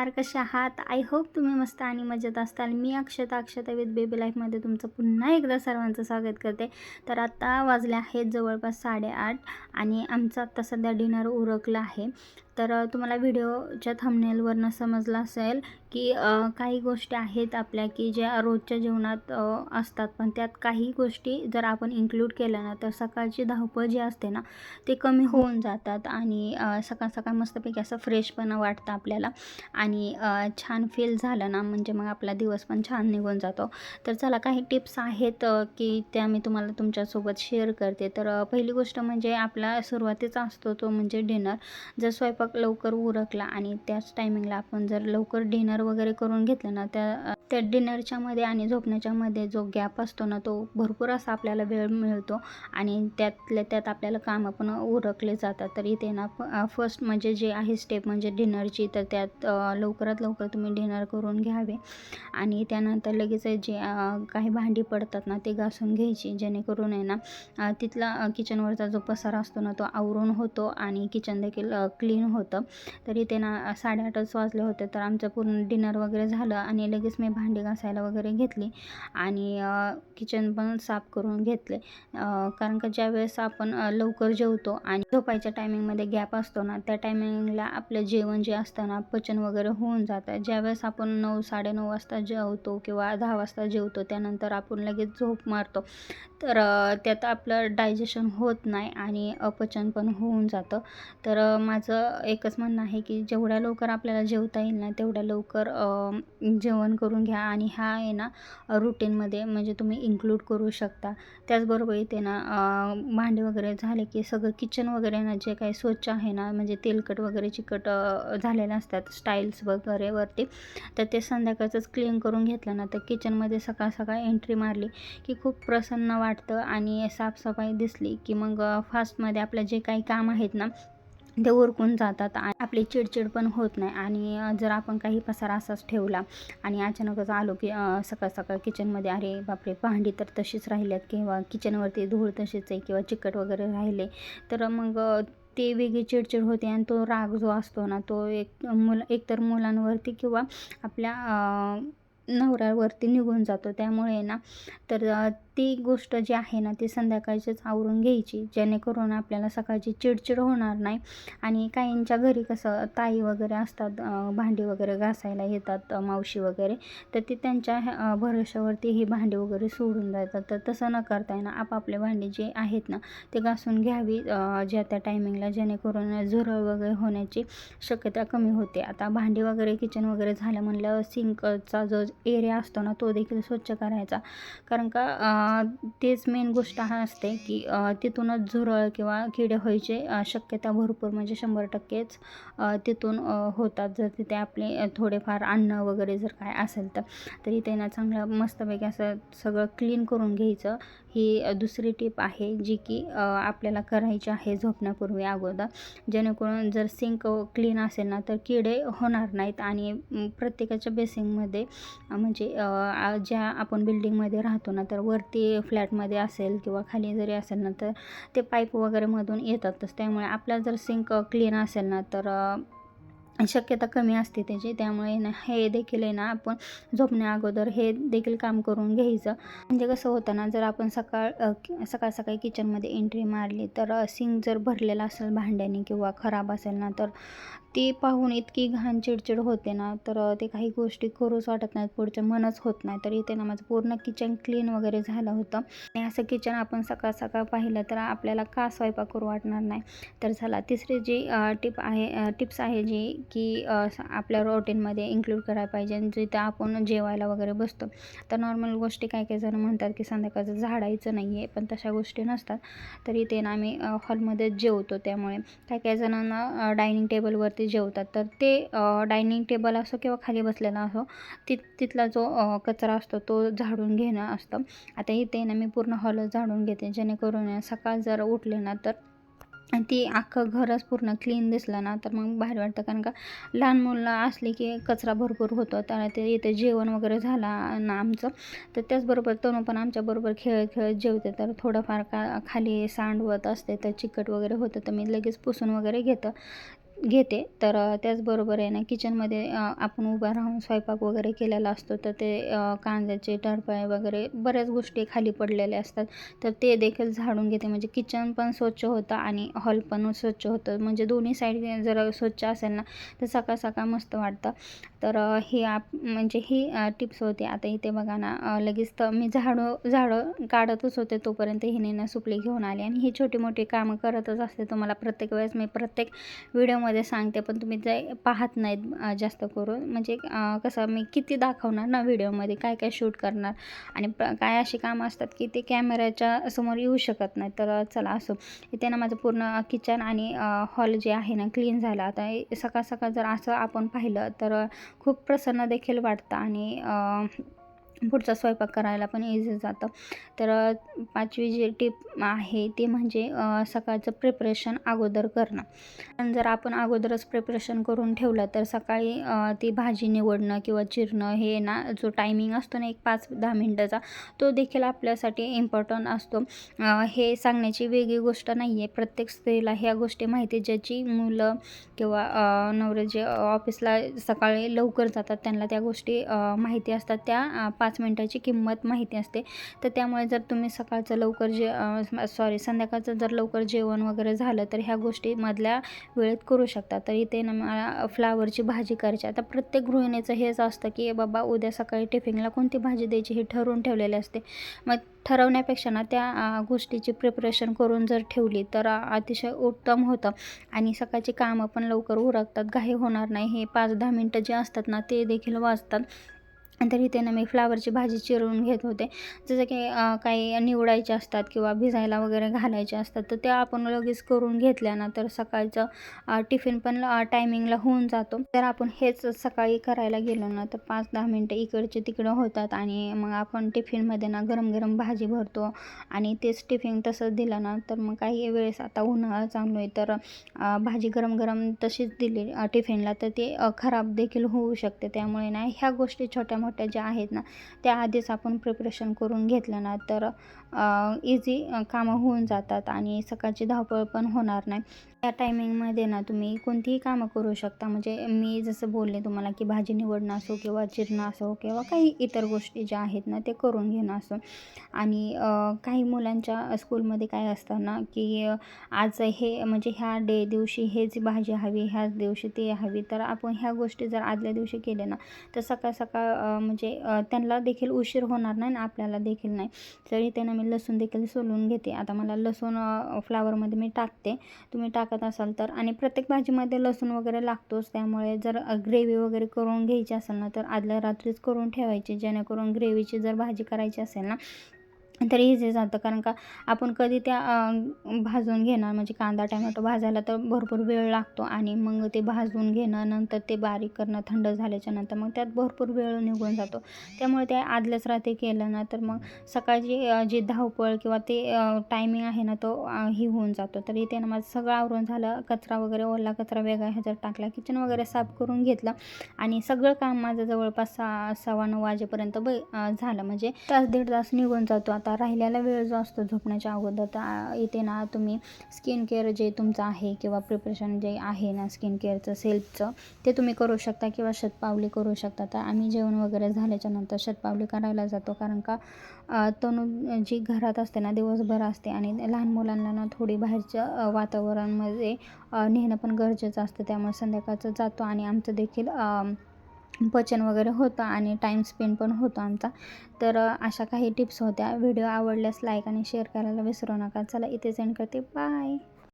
नमस्कार कशा आहात? आय होप तुम्ही मस्त आणि मजेत असताल. मी अक्षता अक्षता विथ बेबी लाईफमध्ये तुमचं पुन्हा एकदा सर्वांचं स्वागत करते. तर आता वाजले आहेत जवळपास साडेआठ आणि आमचं आत्ता सध्या डिनर उरकलं आहे. तर तुम्हाला व्हिडिओच्या थंबनेलवरनं समजलं असेल की काही गोष्टी आहेत आपल्या की ज्या रोजच्या जीवनात असतात. पण त्यात काही गोष्टी जर आपण इन्क्लूड केल्या ना तर सकाळची धावपळ जी असते ना ते कमी होऊन जातात आणि सकाळ सकाळ मस्तपैकी असं फ्रेशपणा वाटतं आपल्याला. आणि आणि छान फील झालं ना म्हणजे मग आपला दिवस पण छान निघून जातो. तर चला काही टिप्स आहेत की त्या मी तुम्हाला तुमच्यासोबत शेअर करते. तर पहिली गोष्ट म्हणजे आपला सुरुवातीचा असतो तो म्हणजे डिनर जर स्वयंपाक लवकर उरकला आणि त्याच टायमिंगला आपण जर लवकर डिनर वगैरे करून घेतलं ना त्या त्या डिनरच्यामध्ये आणि झोपण्याच्यामध्ये जो गॅप असतो ना तो भरपूर असा आपल्याला वेळ मिळतो आणि त्यातल्या त्यात आपल्याला कामं पण उरकले जातात. तर इथे ना फर्स्ट म्हणजे जे आहे स्टेप म्हणजे डिनरची तर त्यात लवकरात लवकर तुम्ही डिनर करून घ्यावे. आणि त्यानंतर लगेच जे काही भांडी पडतात ना ते घासून घ्यायची जेणेकरून आहे ना तिथला किचनवरचा जो पसारा असतो ना तो आवरून होतो आणि किचन देखील क्लीन होतं. तर इथे ना साडेआठच वाजले होते तर आमचं पूर्ण डिनर वगैरे झालं आणि लगेच मी भांडी घासायला वगैरे घेतली आणि किचन पण साफ करून घेतले. कारण का ज्यावेळेस आपण लवकर जेवतो आणि झोपायच्या टायमिंगमध्ये गॅप असतो ना त्या टायमिंगला आपलं जेवण जे असतं ना पचन वगैरे होऊन जातं. ज्यावेळेस आपण नऊ साडेनऊ वाजता जेवतो किंवा दहा वाजता जेवतो त्यानंतर आपण लगेच झोप मारतो. तर त्यात आपलं डायजेशन होत नाही आणि अपचन पण होऊन जातं. तर माझं एकच म्हणणं आहे की जेवढ्या लवकर आपल्याला जेवता येईल ना तेवढ्या लवकर जेवण करून घ्या आणि हा आहे ना रुटीनमध्ये म्हणजे तुम्ही इन्क्लूड करू शकता. त्याचबरोबर इथे ना भांडे वगैरे झाले की सगळं किचन वगैरे ना जे काही स्वच्छ आहे ना म्हणजे तेलकट वगैरे चिकट झालेले झालेलं असतात स्टाईल्स वगैरे वरती तर ते संध्याकाळचंच क्लीन करून घेतलं ना तर किचनमध्ये सकाळ सकाळ एंट्री मारली की खूप प्रसन्न वाटतं आणि साफसफाई दिसली की मग फास्टमध्ये आपलं जे काही काम आहेत ना ते उरकून जातात आणि आपली चिडचिड पण होत नाही. आणि जर आपण काही पसारा असाच ठेवला आणि अचानकच आलो की सकाळ सकाळ किचनमध्ये अरे बापरे! भांडी तर तशीच राहिल्यात किंवा किचनवरती धूळ तशीच आहे किंवा चिकट वगैरे राहिले तर मग ते वेगळी चिडचिड होते आणि तो राग जो असतो ना तो एक मुल एकतर मुलांवरती किंवा आपल्या नवऱ्यावरती निघून जातो. त्यामुळे ना तर ती गोष्ट जी आहे ना ती संध्याकाळचीच आवरून घ्यायची. जेणेकरून आपल्याला सकाळची चिडचिड होणार नाही आणि काहींच्या घरी कसं ताई वगैरे असतात भांडी वगैरे घासायला येतात मावशी वगैरे तर ते त्यांच्या ह्या- भरोश्यावरती ही भांडी वगैरे सोडून जातात. तर तसं न करता आहे ना आपापले भांडी जे आहेत ना ते घासून घ्यावी ज्या त्या टायमिंगला जेणेकरून झुरळ वगैरे होण्याची शक्यता कमी होते. आता भांडी वगैरे किचन वगैरे झालं म्हणलं सिंकचा जो एरिया असतो ना तो देखील स्वच्छ करायचा. कारण का तेच मेन गोष्ट हा असते की तिथूनच झुरळ किंवा किडे व्हायचे शक्यता भरपूर म्हणजे शंभर टक्केच तिथून होतात. जर तिथे आपले थोडेफार अन्न वगैरे जर काय असेल तर तरी त्यांना चांगलं मस्तपैकी असं सगळं क्लीन करून घ्यायचं. ही दुसरी टिप आहे जी की आपल्याला करायची आहे झोपण्यापूर्वी अगोदर. जेणेकरून जर सिंक क्लीन असेल ना तर किडे होणार नाहीत. आणि प्रत्येकाच्या बेसिंगमध्ये म्हणजे ज्या आपण बिल्डिंगमध्ये राहतो ना तर वर वरती फ्लॅटमध्ये असेल किंवा खाली जरी असेल ना तर ते पाईप वगैरेमधून येतातच त्यामुळे आपला जर सिंक क्लीन असेल ना तर शक्यता कमी असते त्याची. त्यामुळे ना हे देखील आहे ना आपण झोपण्या अगोदर हे देखील काम करून घ्यायचं. म्हणजे कसं होतं ना जर आपण सकाळ सकाळ सकाळी किचनमध्ये एंट्री मारली तर सिंक जर भरलेला असेल भांड्याने किंवा खराब असेल ना तर ती पाहून इतकी घाण चिडचिड होते ना तर ते काही गोष्टी करूच वाटत नाहीत. पुढचं मनच होत नाही. तर इथे ना माझं पूर्ण किचन क्लीन वगैरे झालं होतं. आणि असं किचन आपण सकाळ सकाळ पाहिलं तर आपल्याला का स्वयंपाक करू वाटणार नाही? तर झाला तिसरी जी टिप आहे टिप्स आहे जी की आपल्या रोटीनमध्ये इन्क्लूड करायला पाहिजे. जिथे जिथं आपण जेवायला वगैरे बसतो तर नॉर्मल गोष्टी काही काही जण म्हणतात की संध्याकाळचं झाडायचं नाही आहे पण तशा गोष्टी नसतात. तर इथे ना आम्ही हॉलमध्ये जेवतो त्यामुळे. काही काही जणांना डायनिंग टेबलवरती जेवतात. तर ते डायनिंग टेबल असो किंवा खाली बसलेला असो ति तिथला जो कचरा असतो तो झाडून घेणं असतं. आता इथे ना मी पूर्ण हॉलच झाडून घेते जेणेकरून सकाळ जर उठले ना तर ती अख्खं घरच पूर्ण क्लीन दिसलं ना तर मग बाहेर वाटतं. कारण का लहान मुलं असली की कचरा भरपूर होतो. तर ते इथे जेवण वगैरे झाला ना आमचं तर त्याचबरोबर तणू पण आमच्याबरोबर खेळत खेळत जेवते. तर थोडंफार का खाली सांडवत असते तर चिकट वगैरे होतं तर मी लगेच पुसून वगैरे घेतं. घेते. तर त्याचबरोबर आहे ना किचनमध्ये आपण उभा राहून स्वयंपाक वगैरे केलेला असतो. तर ते कांद्याचे टरफळे वगैरे बऱ्याच गोष्टी खाली पडलेल्या असतात. तर ते देखील झाडून घेते. म्हणजे किचन पण स्वच्छ होतं आणि हॉल पण स्वच्छ होतं. म्हणजे दोन्ही साईड जर स्वच्छ असेल ना तर सकाळ सकाळ मस्त वाटतं. तर हे आप म्हणजे ही टिप्स होती. आता इथे बघा ना लगेच तर मी झाडं झाडं काढतच होते तोपर्यंत हिने ना सुपली घेऊन आली. आणि ही छोटी मोठी कामं करतच असते तुम्हाला प्रत्येक वेळेस. मी प्रत्येक व्हिडिओमध्ये सांगते पण तुम्ही जे पाहत नाहीत जास्त करून. म्हणजे कसं मी किती दाखवणार ना व्हिडिओमध्ये काय काय शूट करणार? आणि काय अशी कामं असतात की ते कॅमेऱ्याच्या समोर येऊ शकत नाही तर चला असो. इथे ना माझं पूर्ण किचन आणि हॉल जे आहे ना क्लीन झालं. आता सकाळ सकाळ जर असं आपण पाहिलं तर खूप प्रसन्न देखील वाटतं. आणि पुढचा स्वयंपाक करायला पण इझी जातं. तर पाचवी जी टिप आहे ती म्हणजे सकाळचं प्रिपरेशन अगोदर करणं. पण जर आपण अगोदरच प्रिपरेशन करून ठेवलं तर सकाळी ती भाजी निवडणं किंवा चिरणं हे ना जो टायमिंग असतो ना एक पाच दहा मिनटाचा तो देखील आपल्यासाठी इम्पॉर्टंट असतो. हे सांगण्याची वेगळी गोष्ट नाही आहे प्रत्येक स्त्रीला ह्या गोष्टी माहिती ज्याची मुलं किंवा नवरे जे ऑफिसला सकाळी लवकर जातात त्यांना त्या गोष्टी माहिती असतात. त्या पाच पाच मिनटाची किंमत माहिती असते. तर त्यामुळे जर तुम्ही सकाळचं लवकर जे सॉरी संध्याकाळचं जर लवकर जेवण वगैरे झालं तर ह्या गोष्टी मधल्या वेळेत करू शकता तर इथे ना मला फ्लावरची भाजी करायची आता प्रत्येक गृहिणीचं हेच असतं की बाबा उद्या सकाळी टिफिनला कोणती भाजी द्यायची? हे ठरवून ठेवलेले असते. मग ठरवण्यापेक्षा ना त्या गोष्टीची प्रिपरेशन करून जर ठेवली तर अतिशय उत्तम होतं. आणि सकाळची कामं पण लवकर उरकतात. घाई होणार नाही. हे पाच दहा मिनटं जे असतात ना ते देखील वाचतात. तर इथे ना मी फ्लावरची भाजी चिरून घेत होते. जसं की काही निवडायचे असतात किंवा भिजायला वगैरे घालायचे असतात तर त्या आपण लगेच करून घेतल्या ना तर सकाळचं टिफिन पण टायमिंगला होऊन जातो. तर आपण हेच सकाळी करायला गेलो ना तर पाच दहा मिनटं इकडचे तिकडं होतात आणि मग आपण टिफिनमध्ये ना गरम गरम भाजी भरतो आणि तेच टिफिन तसंच दिलं ना तर मग काही वेळेस आता उन्हाळा चालू आहे तर भाजी गरम गरम तशीच दिली टिफिनला तर ते खराब देखील होऊ शकते. त्यामुळे ना ह्या गोष्टी छोट्या मोठ्या ज्या आहेत ना त्या आधीच आपण प्रिपरेशन करून घेतलं ना तर इझी कामं होऊन जातात आणि सकाळची धावपळ पण होणार नाही. त्या टायमिंगमध्ये ना तुम्ही कोणतीही कामं करू शकता. म्हणजे मी जसं बोलले तुम्हाला की भाजी निवडणं असो किंवा चिरणं असो किंवा काही इतर गोष्टी ज्या आहेत ना ते करून घेणं असो. आणि काही मुलांच्या स्कूलमध्ये काय असतं ना की आज हे म्हणजे ह्या डे दिवशी हेच भाजी हवी ह्याच दिवशी ते हवी. तर आपण ह्या गोष्टी जर आदल्या दिवशी केल्या ना तर सकाळ सकाळ म्हणजे त्यांना देखील उशीर होणार नाही आणि आपल्याला देखील नाही. तरी त्यानं मी लसूण देखील सोलून घेते. आता मला लसूण फ्लावरमध्ये मी टाकते. तुम्ही टाकत असाल तर. आणि प्रत्येक भाजीमध्ये लसूण वगैरे लागतोच. त्यामुळे जर ग्रेव्ही वगैरे करून घ्यायची असेल ना तर आदल्या रात्रीच करून ठेवायची. जेणेकरून ग्रेव्हीची जर भाजी करायची असेल ना तर इझी जातं. कारण का आपण कधी त्या भाजून घेणार म्हणजे कांदा टमॅटो भाजायला तर भरपूर वेळ लागतो आणि मग ते भाजून घेणं नंतर ते बारीक करणं थंड झाल्याच्यानंतर मग त्यात भरपूर वेळ निघून जातो. त्यामुळे ते आदल्याच रात्री केलं ना तर मग सकाळची जी धावपळ किंवा ते टायमिंग आहे ना तो ही होऊन जातो. तर इथे ना माझं सगळं आवरून झालं कचरा वगैरे ओला कचरा वेगळा ह्याच्यात टाकला किचन वगैरे साफ करून घेतलं आणि सगळं काम माझं जवळपास सहा सव्वा नऊ वाजेपर्यंत ब झालं. म्हणजे तास दीड तास निघून जातो. आता राहिलेला वेळ जो असतो झोपण्याच्या अगोदर तर इथे ना तुम्ही स्किन केअर जे तुमचं आहे किंवा प्रिपरेशन जे आहे ना स्किन केअरचं सेल्फचं ते तुम्ही करू शकता किंवा शतपावली करू शकता. तर आम्ही जेवण वगैरे झाल्याच्यानंतर शतपावली करायला जातो कारण का तनु जी घरात असते ना दिवसभर असते आणि लहान मुलांना ना थोडी बाहेरच्या वातावरणामध्ये नेणं पण गरजेचं असतं. त्यामुळे संध्याकाळचं जातो आणि आमचं देखील पचन वगैरे होतं आणि टाईम स्पेंड पण होतो आमचा. तर अशा काही टिप्स होत्या. व्हिडिओ आवडल्यास लाईक आणि शेअर करायला विसरू नका. चला इथे सेंड करते. बाय